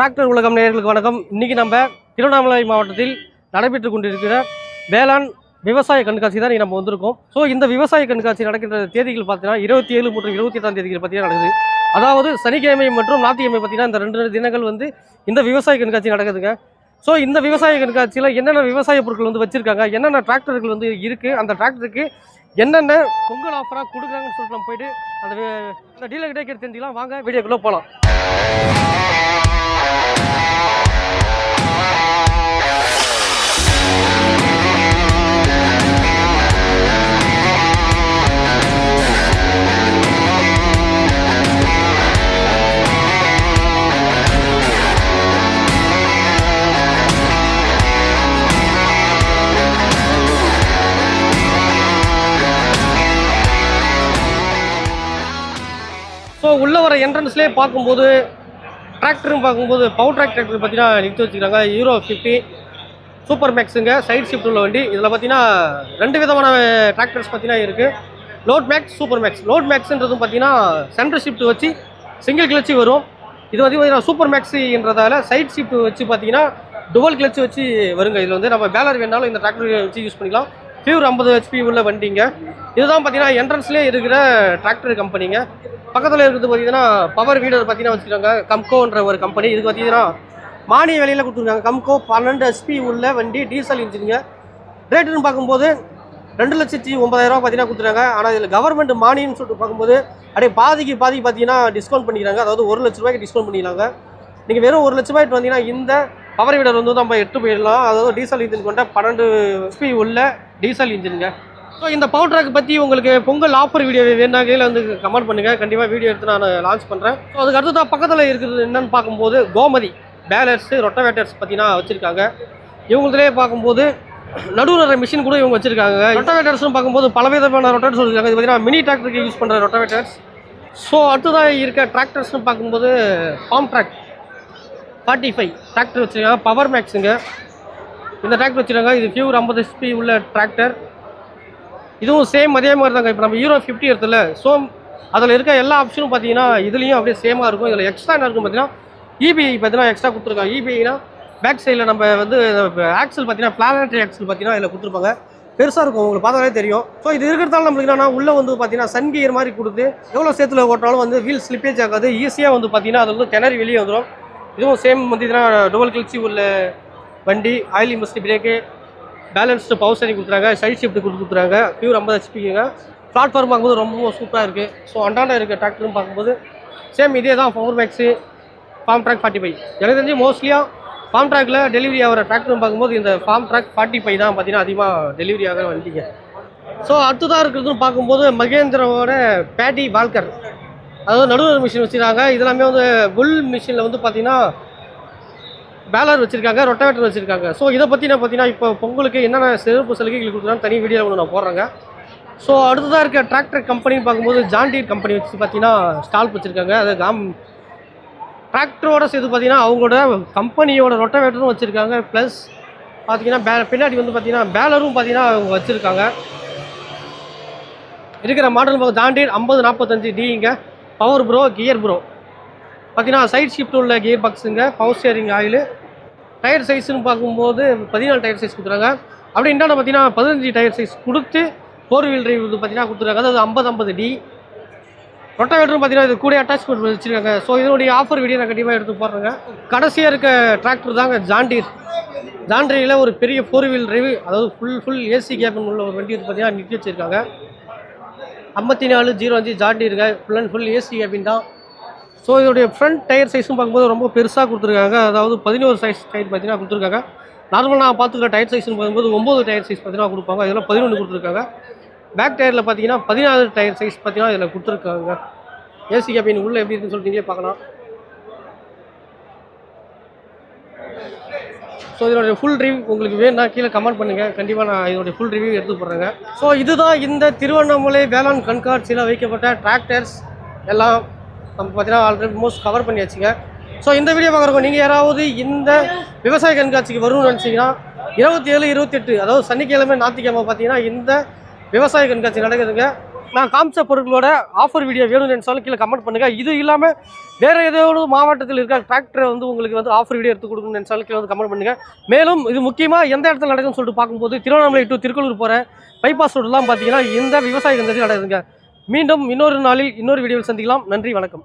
Tractor உலகம் நேயர்களுக்கு வணக்கம். இன்றைக்கி நம்ம திருவண்ணாமலை மாவட்டத்தில் நடைபெற்று கொண்டிருக்கிற வேளாண் விவசாய கண்காட்சி தான் நம்ம வந்திருக்கோம். ஸோ இந்த விவசாய கண்காட்சி நடக்கின்ற தேதிகள் பார்த்தீங்கன்னா இருபத்தி ஏழு மற்றும் இருபத்தி எட்டாம் தேதிகள் பார்த்தீங்கன்னா நடக்குது. அதாவது சனிக்கிழமை மற்றும் ஞாயிற்றுக்கிழமை பார்த்தீங்கன்னா இந்த ரெண்டு தினங்கள் வந்து இந்த விவசாய கண்காட்சி நடக்குதுங்க. ஸோ இந்த விவசாய கண்காட்சியில் என்னென்ன விவசாய பொருட்கள் வந்து வச்சுருக்காங்க என்னென்ன டிராக்டர்கள் வந்து இருக்குது அந்த டிராக்டருக்கு என்னென்ன பொங்கல் ஆஃபராக கொடுக்குறாங்கன்னு சொல்லிட்டு நம்ம போயிட்டு அந்த டீலர்கிட்டே டீலர் கேட்டு தெரிஞ்சுக்கலாம். வாங்க வீடியோக்குள்ளே போகலாம் ஸோ உள்ள வர என்ட்ரன்ஸ்லேயே பார்க்கும்போது டிராக்டரும் பார்க்கும்போது பவர் ட்ராக் டிராக்டர் பார்த்தீங்கன்னா நிறுத்தி வச்சுக்கிறாங்க ஹீரோ ஃபிஃப்டி சூப்பர் மேக்ஸுங்க சைட் ஷிஃப்ட் உள்ள வண்டி. இதில் பார்த்தீங்கன்னா ரெண்டு விதமான டிராக்டர்ஸ் பார்த்தீங்கன்னா இருக்குது load max super max load மேக்ஸ்ன்றதும் பார்த்தீங்கன்னா சென்டர் ஷிஃப்ட் வச்சு சிங்கிள் கிளச்சி வரும். இது வந்து பார்த்தீங்கன்னா சூப்பர் மேக்ஸுன்றதால சைட் ஷிஃப்ட் வச்சு பார்த்தீங்கன்னா டுவல் கிளச்சி வச்சு வருங்க. இதில் வந்து நம்ம பேலர் வேணாலும் இந்த டிராக்டர் வச்சு யூஸ் பண்ணிக்கலாம். ஃபியூர் ஐம்பது ஹெச்பி உள்ள வண்டிங்க. இதுதான் பார்த்தீங்கன்னா என்ட்ரன்ஸ்லேயே இருக்கிற டிராக்டர் கம்பெனிங்க பக்கத்தில் இருக்கிறது பார்த்தீங்கன்னா பவர் வீடர் பார்த்தீங்கன்னா வச்சுருக்காங்க. கம்கோன்ற ஒரு கம்பெனி இதுக்கு பார்த்தீங்கன்னா மானிய விலையில் கொடுத்துருக்காங்க. கம்கோ பன்னெண்டு ஹெச்பி உள்ள வண்டி டீசல் இன்ஜினுங்க ரேட்டுன்னு பார்க்கும்போது ரெண்டு லட்சத்தி ஒன்பதாயிரம் ரூபா பார்த்தீங்கன்னா கொடுத்துருக்காங்க. ஆனால் இதில் கவர்மெண்ட் மானியம்னு சொல்லிட்டு பார்க்கும்போது அப்படியே பாதிக்கு பாதி பார்த்தீங்கன்னா டிஸ்கவுண்ட் பண்ணிக்கிறாங்க. அதாவது ஒரு லட்ச ரூபாய்க்கு டிஸ்கவுண்ட் பண்ணிக்கிறாங்க. நீங்கள் வெறும் ஒரு லட்ச ரூபாய்க்கு வந்தீங்கன்னா இந்த பவர் வீடர் வந்து நம்ம எட்டு போயிடலாம். அதாவது டீசல் இன்ஜின் கொண்ட பன்னெண்டு ஹெச்பி உள்ள டீசல் இன்ஜினுங்க. ஸோ இந்த பவர் ட்ராக் பற்றி உங்களுக்கு பொங்கல் ஆஃபர் வீடியோ வேணா கீழே வந்து கமெண்ட் பண்ணுங்கள் கண்டிப்பாக வீடியோ எடுத்து நான் லான்ச் பண்ணுறேன் ஸோ அதுக்கு தான் பக்கத்தில் இருக்கிறது என்னன்னு பார்க்கும்போது கோமதி பேலர்ஸு ரொட்டவேட்டர்ஸ் பற்றினா வச்சுருக்காங்க. இவங்களதுலேயே பார்க்கும்போது நடுவுற மிஷின் கூட இவங்க வச்சுருக்காங்க. ரொட்டவேட்டர்ஸ்னு பார்க்கும்போது பலவிதமான ரொட்டவேட்டர்ஸ் இருக்காங்க இது பார்த்தீங்கன்னா மினி டிராக்டருக்கு யூஸ் பண்ணுற ரொட்டவேட்டர்ஸ் ஸோ அடுத்ததாக இருக்க டிராக்டர்ஸ்னு பார்க்கும்போது Farmtrac forty five tractor வச்சுருக்காங்க பவர் மேக்ஸுங்க இந்த டிராக்டர் வச்சுருக்காங்க இது ஃபியூர் ஐம்பது எஸ்பி உள்ள டிராக்டர் இதுவும் சேம் அதே மாதிரி தாங்க இப்போ நம்ம ஹீரோ ஃபிஃப்டி எடுத்துல ஸோ அதில் இருக்க எல்லா ஆப்ஷனும் பார்த்தீங்கன்னா இதுலேயும் அப்படியே சேமாக இருக்கும். இதில் எக்ஸ்ட்ரா என்ன இருக்கும் பார்த்தீங்கன்னா இபிஐ பார்த்தீங்கன்னா எக்ஸ்ட்ரா கொடுத்துருக்காங்க. இபிஐனா பேக் சைடில் நம்ம வந்து ஆக்சல் பார்த்தீங்கன்னா பிளானட்ரி ஆக்சல் பார்த்தீங்கன்னா இதில் கொடுத்துருப்பாங்க. பெருசாக இருக்கும். உங்களுக்கு பார்த்தாலே தெரியும். ஸோ இது இருக்கிறதால நம்மளுக்கு என்னன்னா உள்ளே வந்து பார்த்தீங்கன்னா சன் கியர் மாதிரி கொடுத்து எவ்வளோ சேர்த்துல ஓட்டினாலும் வந்து வீல் ஸ்லிப்பேஜ் ஆகாது. ஈஸியாக வந்து பார்த்தீங்கன்னா அது வந்து கிணறு வெளியே வந்துடும் இதுவும் சேம் வந்து இதெல்லாம் டுவல் கிளச்சி உள்ள வண்டி ஆயிலி மஸ்டி பிரேக்கு பேலன்ஸ்டு பவர் ஸ்டேரிங் கொடுத்துறாங்க சைட் ஷிஃப்ட் கொடுத்துறாங்க பியூர் ஐம்பது ஹெச்பிங்க பிளாட்ஃபார்ம் பார்க்கும்போது ரொம்ப சூப்பராக இருக்குது ஸோ அண்டாண்டாக இருக்க டிராக்டரும் பார்க்கும்போது சேம் இதே தான் power max Farmtrac forty five எனக்கு தெரிஞ்சு மோஸ்ட்லியாக ஃபார்ம் ட்ராக்கில் டெலிவரி ஆகிற டிராக்டரும் பார்க்கும்போது இந்த ஃபார்ம் ட்ராக் ஃபார்ட்டி ஃபைவ் தான் பார்த்தீங்கன்னா அதிகமாக டெலிவரி ஆகிற வண்டிங்க. ஸோ அடுத்ததாக இருக்கிறதுன்னு பார்க்கும்போது மகேந்திராவோட பேட்டி வால்கர் அதாவது நடுவர் மிஷின் வச்சுருக்காங்க. இதெல்லாமே வந்து புல் மிஷினில் வந்து பார்த்தீங்கன்னா பேலர் வச்சுருக்காங்க ரொட்டவேட்டர் வச்சுருக்காங்க. ஸோ இதை பற்றி நான் பார்த்தீங்கன்னா இப்போ பொங்கலுக்கு என்னென்ன சிறப்பு சலுகைகள் கொடுக்குறான்னு தனி வீடியோ ஒன்று நான் போடுறேங்க. ஸோ அடுத்ததாக இருக்க டிராக்டர் கம்பெனின்னு பார்க்கும்போது ஜான்டீர் கம்பெனி வச்சு பார்த்தீங்கன்னா ஸ்டால் வச்சுருக்காங்க. அது காம் டிராக்டரோட சேர்த்து பார்த்தீங்கன்னா அவங்களோட கம்பெனியோட ரொட்டவேட்டரும் வச்சுருக்காங்க. ப்ளஸ் பார்த்தீங்கன்னா பே பின்னாடி வந்து பார்த்தீங்கன்னா பேலரும் பார்த்தீங்கன்னா அவங்க வச்சுருக்காங்க. இருக்கிற மாடல் பார்க்க ஐம்பது நாற்பத்தஞ்சு டிங்க பவர் ப்ரோ கியர் ப்ரோ பார்த்தீங்கன்னா சைட் ஷிஃப்ட் உள்ள கியர் பாக்ஸுங்க பவர் ஸ்டியரிங் ஆயில் டயர் சைஸ்னு பார்க்கும்போது பதினாலு டயர் சைஸ் கொடுத்துறாங்க அப்படி இண்டான பார்த்தீங்கன்னா பதினஞ்சு டயர் சைஸ் கொடுத்து ஃபோர் வீல் டிரைவ் இது பார்த்தீங்கன்னா கொடுத்துருக்காங்க. அதாவது ஐம்பது ஐம்பது டி ரொட்டாவேட்டரும் பார்த்தீங்கன்னா இது கூட அட்டாச்மெண்ட் வச்சுருக்காங்க. ஸோ இதனுடைய ஆஃபர் வீடியோ நான் கண்டிப்பாக எடுத்து போடுறேங்க. கடைசியாக இருக்க டிராக்டர் தாங்க ஜாண்டீர் ஜாண்டீரில் ஒரு பெரிய ஃபோர் வீல் டிரைவ் அதாவது ஃபுல் ஃபுல் ஏசி கேபின் உள்ள ஒரு வண்டி வந்து பார்த்தீங்கன்னா நிறுத்தி வச்சுருக்காங்க. ஐம்பத்தி நாலு ஜீரோ அஞ்சு ஜாண்டீருங்க full and full AC cabin தான். ஸோ இதோடைய ஃப்ரண்ட் டயர் சைஸும் பார்க்கும்போது ரொம்ப பெருசாக கொடுத்துருக்காங்க. அதாவது பதினோரு சைஸ் டயர் பார்த்தீங்கன்னா கொடுத்துருக்காங்க. நார்மலாக நான் பார்த்துக்கிற டயர் சைஸ்னு பார்க்கும்போது ஒம்பது டயர் சைஸ் பார்த்தீங்கன்னா கொடுப்பாங்க. இதெல்லாம் பதினொன்று கொடுத்துருக்காங்க. பேக் டயரில் பார்த்தீங்கன்னா பதினாறு டயர் சைஸ் பார்த்தீங்கன்னா இதில் கொடுத்துருக்காங்க. ஏசி கேபின் உள்ளே எப்படி இருக்குன்னு சொல்லிட்டு நீங்களே பார்க்கலாம். ஸோ இதனுடைய ஃபுல் ரிவ்யூ உங்களுக்கு வேணும்னா கீழே கமெண்ட் பண்ணுங்கள் கண்டிப்பாக நான் இதனுடைய ஃபுல் ரிவ்யூ எடுத்து போடுறேங்க. ஸோ இதுதான் இந்த திருவண்ணாமலை வேளாண் கண்காட்சியில் வைக்கப்பட்ட டிராக்டர்ஸ் எல்லாம் நம்ம பார்த்தீங்கன்னா ஆல்ரெடி மோஸ்ட் கவர் பண்ணியாச்சுங்க. ஸோ இந்த வீடியோ பார்க்குறவங்க நீங்கள் யாராவது இந்த விவசாய கண்காட்சிக்கு வரும்னு நினச்சிங்கன்னா இருபத்தி ஏழு இருபத்தெட்டு அதாவது சனிக்கிழமை ஞாயிற்றுக்கிழமை பார்த்தீங்கன்னா இந்த விவசாய கண்காட்சி நடக்குதுங்க. நான் காமிச்ச பொருட்களோட ஆஃபர் வீடியோ வேணும்னு நினைச்சாலும் கீழே கமெண்ட் பண்ணுங்கள் இது இல்லாமல் வேறு ஏதோ ஒரு மாவட்டத்தில் இருக்க டிராக்டரை வந்து உங்களுக்கு வந்து ஆஃபர் வீடியோ எடுத்து கொடுக்கணும்னு நினைச்சாலும் கீழே வந்து கமெண்ட் பண்ணுங்கள் மேலும் இது முக்கியமாக எந்த இடத்துல நடக்குதுன்னு சொல்லிட்டு பார்க்கும்போது திருவண்ணாமலை டு திருக்கலூர் போகிற பைபாஸ் ரோடெலாம் பார்த்தீங்கன்னா இந்த விவசாய சந்தை நடக்குதுங்க. மீண்டும் இன்னொரு நாளில் இன்னொரு வீடியோவில் சந்திக்கலாம். நன்றி வணக்கம்.